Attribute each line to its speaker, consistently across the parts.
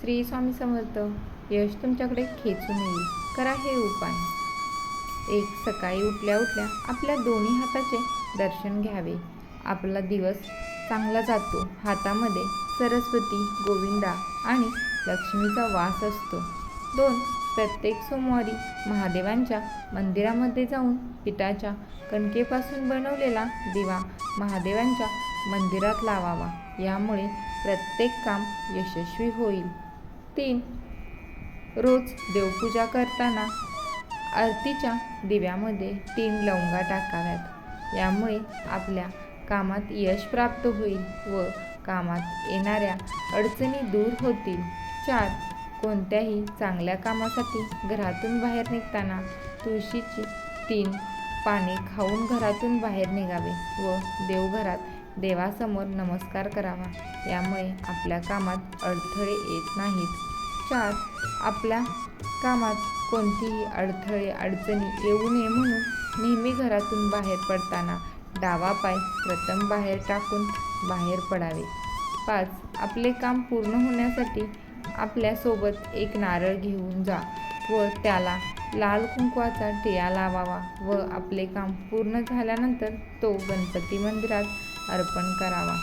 Speaker 1: श्री स्वामी समर्थ यश तुमच्याकडे खेचून येईल. करा हे उपाय. एक सकाळी उठल्या उठल्या आपल्या दोन्ही हाताचे दर्शन घ्यावे. आपला दिवस चांगला जातो. हातामध्ये सरस्वती गोविंदा आणि लक्ष्मीचा वास असतो. दोन प्रत्येक सोमवारी महादेवांच्या मंदिरामध्ये जाऊन पिठाच्या कणकेपासून बनवलेला दिवा महादेवांच्या मंदिरात लावावा. यामुळे प्रत्येक काम यशस्वी होईल. तीन. रोज देवपूजा करताना आरतीच्या दिव्यामध्ये तीन लवंगा टाकाव्यात. यामुळे आपल्या कामात यश प्राप्त होईल व कामात येणाऱ्या अडचणी दूर होतील. चार. कोणत्याही चांगल्या कामासाठी घरातून बाहेर निघताना तुळशीची तीन पाने खाऊन घरातून बाहेर निघावे व देवघरात देवासमोर नमस्कार करावा. यामुळे आपल्या कामात अडथळे येत नाहीत. चार आपल्या कामात कोणतीही अडथळे अडचणी येऊ नये म्हणून नेहमी घरातून बाहेर पडताना डावा पाय प्रथम बाहेर टाकून बाहेर पडावे. पाच आपले काम पूर्ण होण्यासाठी आपल्यासोबत एक नारळ घेऊन जा व त्याला लाल कुंकवाचा टिळा लावावा व आपले काम पूर्ण झाल्यानंतर तो गणपती मंदिरात अर्पण करावा.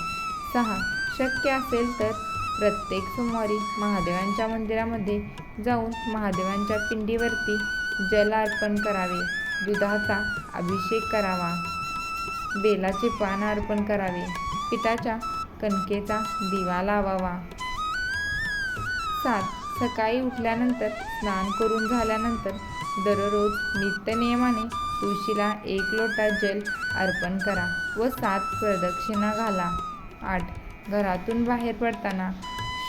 Speaker 1: सहा. शक्य असेल तर प्रत्येक सोमवारी महादेवांच्या मंदिरामध्ये जाऊन महादेवांच्या पिंडीवरती जल अर्पण करावे. दुधाचा अभिषेक करावा. बेलाचे पान अर्पण करावे. पिठाच्या कणकेचा दिवा लावावा. सात. सकाळी उठल्यानंतर स्नान करून झाल्यानंतर दररोज नित्यनियमाने तुळशीला एक लोटा जल अर्पण करा व सात प्रदक्षिणा घाला. आठ. घरातून बाहेर पडताना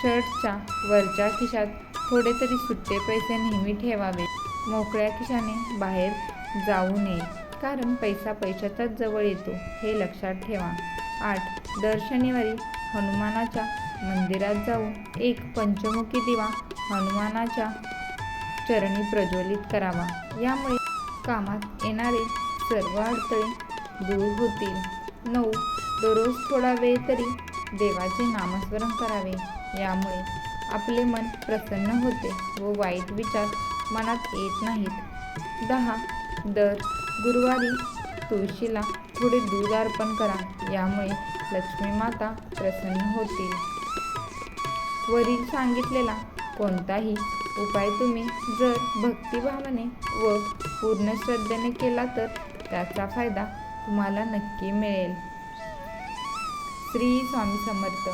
Speaker 1: शर्टच्या वरच्या खिशात थोडे तरी सुट्टे पैसे नेहमी ठेवावे. मोकळ्या खिशाने बाहेर जाऊ नये कारण पैसा पैशाचाच जवळ येतो हे लक्षात ठेवा. आठ. दर शनिवारी हनुमानाच्या मंदिरात जाऊन एक पंचमुखी दिवा हनुमानाच्या चरणी प्रज्वलित करावा. यामुळे कामात येणारे सर्व अडथळे दूर होतील. नऊ. दररोज थोडा वेळ तरी देवाचे नामस्मरण करावे. यामुळे आपले मन प्रसन्न होते व वाईट विचार मनात येत नाहीत. दहा. दर गुरुवारी तुळशीला थोडे दूध अर्पण करा. यामुळे लक्ष्मी माता प्रसन्न होतील. वरील सांगितलेला कोणताही उपाय तुम्ही. जर भक्तिभावाने व पूर्ण श्रद्धेने केला तर त्याचा फायदा तुम्हाला नक्की मिळेल. श्री स्वामी समर्थ.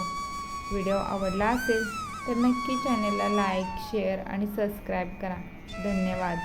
Speaker 1: व्हिडिओ आवडला असेल तर नक्की चॅनेलला लाईक शेअर आणि सबस्क्राईब करा. धन्यवाद.